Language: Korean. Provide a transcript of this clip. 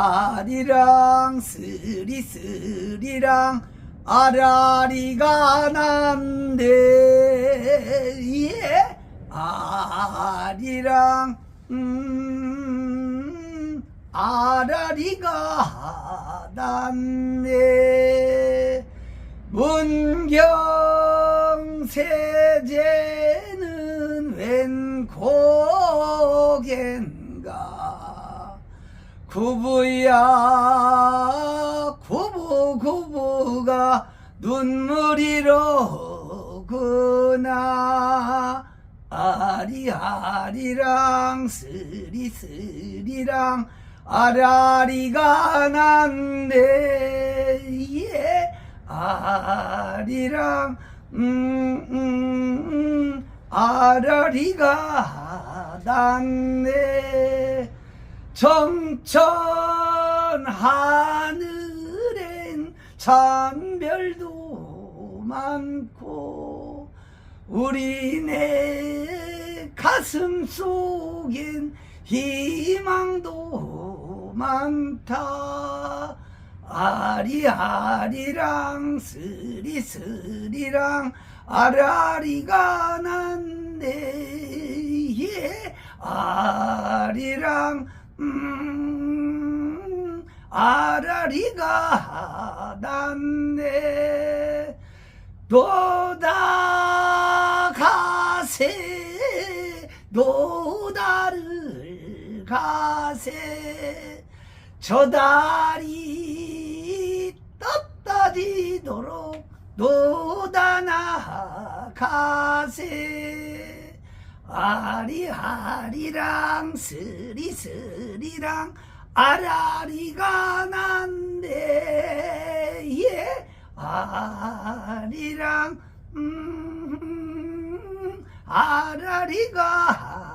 아리아리랑 스리스리랑 아라리가 난데 예? 아리랑 음 아라리가 난데. 문경 세제는 웬 고겐가 구부야 구부 구부가 눈물이로구나. 아리아리랑 스리스리랑 아라리가 난데 예 아리랑 음, 음, 음 아라리가 났네 정천 하늘엔 산별도 많고 우리네 가슴 속엔 희망도 많다. 아리아리랑 스리스리랑 아라리가 난데 예 아리랑 음 아라리가 났네 도다 가세 도다를 가세. 저 달이 떴다지도록 노다나 가세 아리아리랑 스리스리랑 아라리가 난데 예. 아리랑 음 아라리가